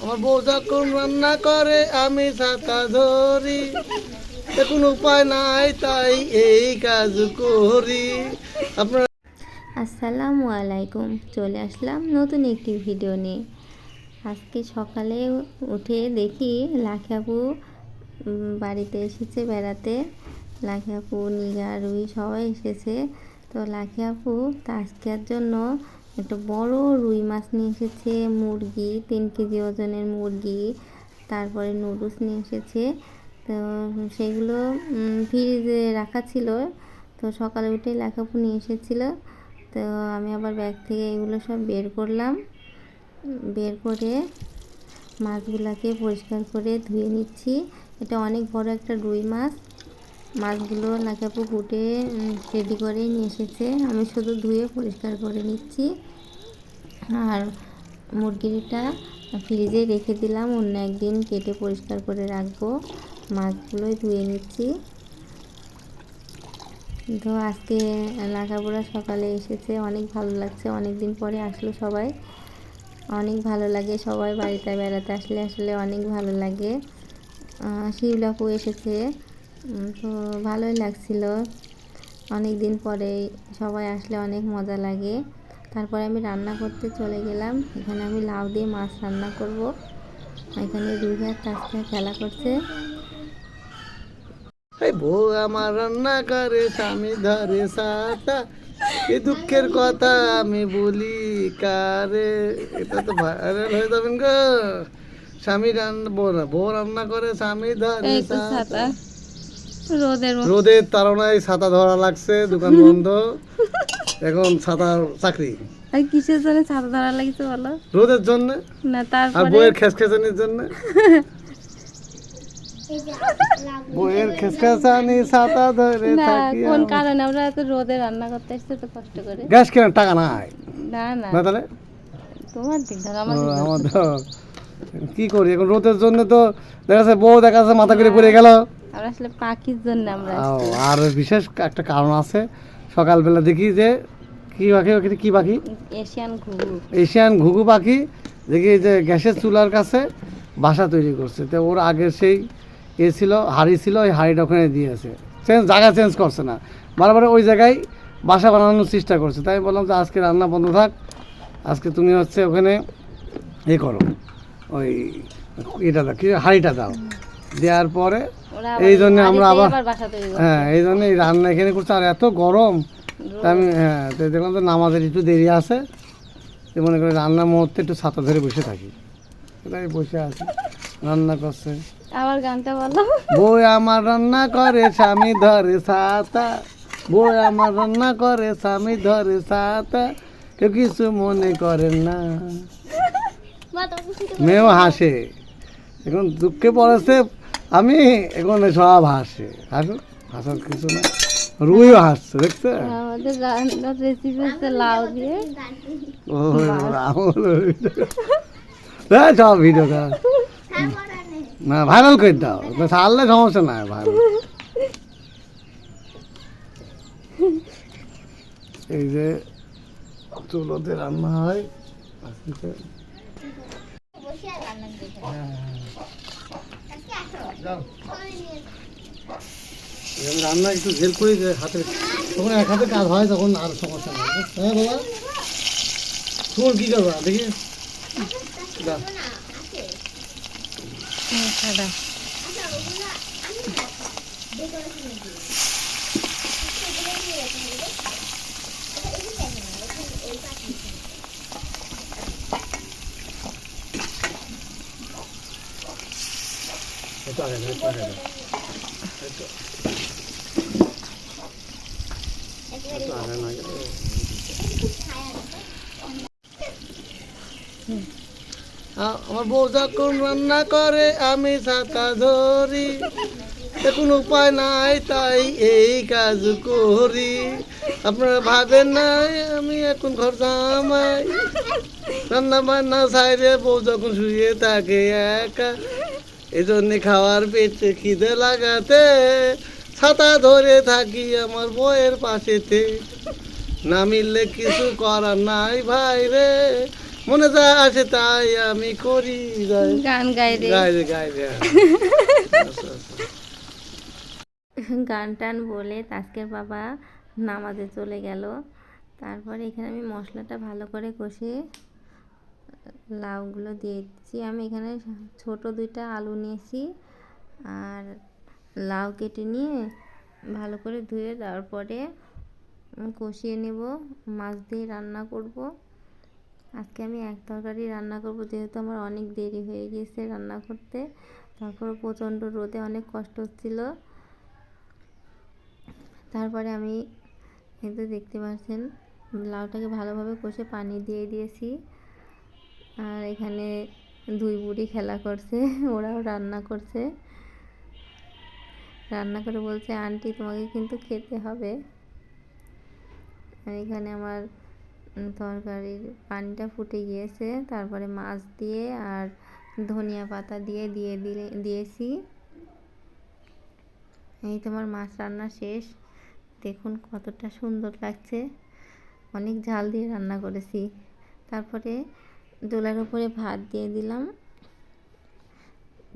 আমার বউ যখন রান্না করে আমি ছাতা ধরি। এ কোনো উপায় নাই তাই এই কাজ করি। আপনার আসসালামু আলাইকুম। চলে আসলাম নতুন একটি ভিডিও নিয়ে। আজকে সকালে উঠে দেখি উম, বাড়িতে এসেছে বেড়াতে। লাখিয়াপু নিগা রুই সবাই এসেছে। তো লাখিয়াপু তাস্কিয়ার জন্য একটা বড় রুই মাছ নিয়ে এসেছে, মুরগি, তিন কেজি ওজনের মুরগি, তারপরে নুডলস নিয়ে এসেছে। তো সেগুলো ফ্রিজে রাখা ছিল। তো সকালে উঠে লাখাপু নিয়ে এসেছিল। তো আমি আবার ব্যাগ থেকে এগুলো সব বের করলাম। বের করে মাছগুলোকে পরিষ্কার করে ধুয়ে নিচ্ছি। এটা অনেক বড় একটা রুই মাছ। মাছগুলো লাকাপু ফুটে রেডি করে নিয়ে এসেছে। আমি শুধু ধুয়ে পরিষ্কার করে নিচ্ছি। আর মুরগিটা ফ্রিজে রেখে দিলাম, অন্য একদিন কেটে পরিষ্কার করে রাখব। মাছগুলোই ধুয়ে নিচ্ছি। তো আজকে লাগাবোড়া সকালে এসেছে, অনেক ভালো লাগছে। অনেক দিন পরে আসলো সবাই। অনেক ভালো লাগে সবাই বাড়িতে বেড়াতে আসলে আসলে অনেক ভালো লাগে। শিউলাপু এসেছে। তো ভালোই লাগছিল। অনেক দিন পরে সবাই আসলে অনেক মজা লাগে। তারপরে আমি রান্না করতে চলে গেলাম। এখানে আমি লাউ দিয়ে মাছ রান্না করব। এখানে দুই ভাই কাজটা খেলা করছে। এই বউ আমার রান্না করে স্বামী ধরে সাতা। এই দুঃখের কথা আমি বলি কারে? এটা তো ভাইরাল হয়ে যাবেন গো। স্বামী রান্না বউ রান্না করে স্বামী ধরে সাতা। রোদের রোদের তাড়নায় ছাতা ধরা লাগছে দোকান বন্ধ। এখন ছাতার চাকরি। আর কিসের জন্য ছাতা ধরা লাগিছে বলো? রোদের জন্য? না আর বইয়ের খেসখেসানির জন্য? বইয়ের খেসখেসানি ছাতা ধরে থাকি কোন কারণে? আমরা এত রোদে রান্না করতে আসছি তো কষ্ট করে। গ্যাস কেনার টাকা নাই। না না। না তাহলে? তোমার দিক ধরো আমার। আমার কি করি? এখন রোদের জন্য তো দেখা যাচ্ছে বউ দেখা যাচ্ছে মাথা করে পড়ে গেল। আমরা আসলে পাখির জন্য আমরা আর বিশেষ একটা কারণ আছে সকালবেলা দেখি যে কি পাখি ওখানে কি পাখি? এশিয়ান ঘুঘু। এশিয়ান ঘুঘু পাখি দেখি যে গ্যাসের চুলার কাছে বাসা তৈরি করছে। তো ওর আগের সেই এ ছিল হাড়ি ছিল ওই হাড়িটা ওখানে দিয়েছে। চেঞ্জ জায়গা চেঞ্জ করছে না। বারবার ওই জায়গায় বাসা বানানোর চেষ্টা করছে। তাই বললাম যে আজকে রান্না বন্ধ থাক। আজকে তুমি হচ্ছে ওখানে এ করো। ওই এটা দাও কি হাড়িটা দাও। দেওয়ার পরে এই জন্য আমরা আবার- হ্যাঁ এই জন্য এই রান্না এখানে করছে। আর এত গরম আমি হ্যাঁ তো দেখলাম তো নামাজের একটু দেরি আছে। তো মনে করি রান্নার মুহূর্তে একটু ছাতা ধরে বসে থাকি। তাই বসে আছি রান্না করছে। আবার গানটা বলো। বই আমার রান্না করে স্বামী ধরে ছাতা। বই আমার রান্না করে স্বামী ধরে ছাতা। কেউ কিছু মনে করেন না। মেয়েও হাসে। এখন দুঃখে পড়েছে আমি এখন সব হাসে। হাসো হাসার কিছু না রুইও হাসছে দেখছে হ্যাঁ সব ভিডিও কর না ভাইরাল করে দাও। ছাড়লে সমস্যা নাই ভাইরাল এই যে চুলোতে রান্না হয় আজকে যাও। এরকম রান্না একটু হেল্প করি যে হাতে তখন এক হাতে কাজ হয় তখন আর সমস্যা নেই। হ্যাঁ বাবা? তোর কী করবা? দেখি। দাও। সাদা আমার বউ যখন রান্না করে আমি ছাতা ধরি কোনো উপায় নাই তাই এই কাজ করি আপনারা ভাবেন নাই আমি এখন ঘর জামাই রান্না বান্না সাইরে বউ যখন শুয়ে থাকে একা এই জন্য খাওয়ার পেটে খিদে লাগাতে ছাতা ধরে থাকি আমার বউয়ের পাশেতে। না মিললে কিছু করার নাই ভাই রে মনে যা আসে তাই আমি করি গান গাই রে। গাই রে গাই রে। গান টান বলে তাস্কের বাবা নামাজে চলে গেল। তারপরে এখানে আমি মশলাটা ভালো করে কষে লাউগুলো দিয়ে দিচ্ছি। আমি এখানে ছোট দুইটা আলু নিয়েছি আর লাউ কেটে নিয়ে ভালো করে ধুয়ে তারপরে কষিয়ে নেব। মাছ দিয়ে রান্না করব। আজকে আমি এক তরকারি রান্না করব, যেহেতু আমার অনেক দেরি হয়ে গিয়েছে রান্না করতে। তারপর প্রচণ্ড রোদে অনেক কষ্ট হচ্ছিল। তারপরে আমি এই তো দেখতে পাচ্ছেন, লাউটাকে ভালোভাবে কষে পানি দিয়ে দিয়েছি। আর এখানে দুই বুড়ি খেলা করছে, ওরাও রান্না করছে। রান্না করে বলছে, আন্টি, তোমাকে কিন্তু খেতে হবে। আর এখানে আমার তরকারির পানিটা ফুটে গিয়েছে, তারপরে মাছ দিয়ে আর ধনিয়া পাতা দিয়ে দিয়ে দিলে, দিয়েছি। এই তোমার মাছ রান্না শেষ। দেখুন কতটা সুন্দর লাগছে। অনেক ঝাল দিয়ে রান্না করেছি। তারপরে দোলার উপরে ভাত দিয়ে দিলাম।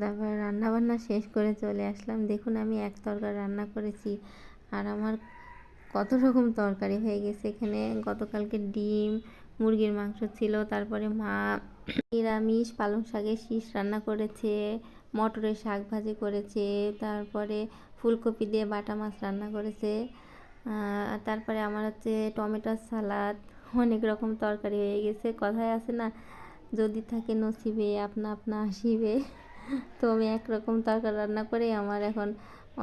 তারপর রান্না বান্না শেষ করে চলে আসলাম। দেখুন, আমি এক তরকারি রান্না করেছি আর আমার কত রকম তরকারি হয়ে গেছে এখানে। গতকালকে ডিম, মুরগির মাংস ছিল, তারপরে মা নিরামিষ, পালং শাকের শীষ রান্না করেছে, মটরের শাক ভাজি করেছে, তারপরে ফুলকপি দিয়ে বাটা মাছ রান্না করেছে তারপরে আমার হচ্ছে টমেটোর সালাদ অনেক রকম তরকারি হয়ে গেছে কথায় আছে না, যদি থাকে নসিবে, আপনা আপনা আসিবে। তো আমি একরকম তরকার রান্না করে আমার এখন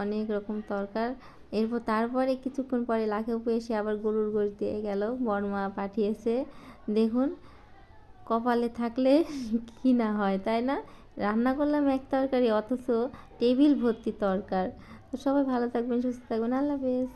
অনেক রকম তরকার এরপর তারপরে কিছুক্ষণ পরে লাখে উপরে এসে আবার গরুর গোশ দিয়ে গেল বর্মা পাঠিয়েছে। দেখুন, কপালে থাকলে কি না হয়, তাই না? রান্না করলাম এক তরকারি, অথচ টেবিল ভর্তি তরকার। তো সবাই ভালো থাকবেন, সুস্থ থাকবেন, আল্লাহ হাফেজ।